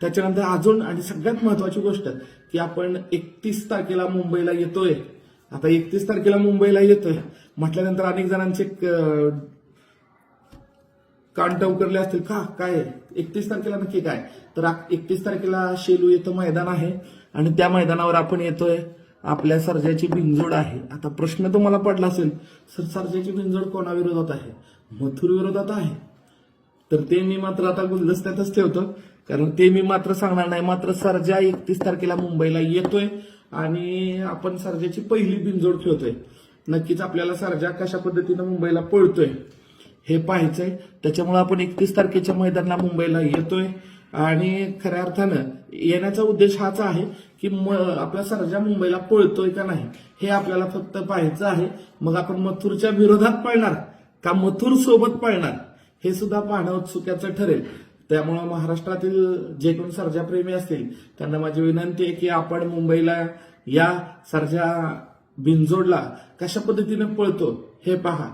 त्याच्यानंतर अजून आणि सगळ्यात महत्वाची गोष्ट की आपण एकतीस तारखेला मुंबईला येतोय. आता एकतीस तारखेला मुंबईला येतोय. म्हटल्यानंतर अनेक जणांचे क- कान टवकरले असतील का? काय? एकतीस तारखेला नक्की काय? तर एकतीस तारखेला शेलू येतं मैदान आहे आणि त्या मैदानावर आपण येतोय. आपल्या सर्जाची बिंजोड आहे. आता प्रश्न तुम्हाला पडला असेल सर सर्जाची बिनजोड कोणाविरोधात आहे? मथुर विरोधात आहे. तर ते मी मात्र आता गुलदस्त्यातच ठेवतो. कारण ते मी मात्र सांगणार नाही. मात्र सरजा एकतीस तारखेला मुंबईला येतोय आणि आपण सरजाची पहिली बिनजोड ठेवतोय. नक्कीच आपल्याला सरजा कशा पद्धतीनं मुंबईला पळतोय हे पाहायचंय. त्याच्यामुळे आपण एकतीस तारखेच्या मैदानाला मुंबईला येतोय. आणि खऱ्या अर्थानं येण्याचा उद्देश हाच आहे की म- आपला सरजा मुंबईला पळतोय का नाही हे आपल्याला फक्त पाहायचं आहे. मग आपण मथुरच्या विरोधात पळणार का मथुर सोबत पळणार? हे सुद्धा पाहणं उत्सुक्याचं ठरेल. त्यामुळं महाराष्ट्रातील जे कोण सर्जाप्रेमी असतील त्यांना माझी विनंती आहे की आपण मुंबईला या सर्जा बिनजोडला कशा पद्धतीने पळतो हे पहा.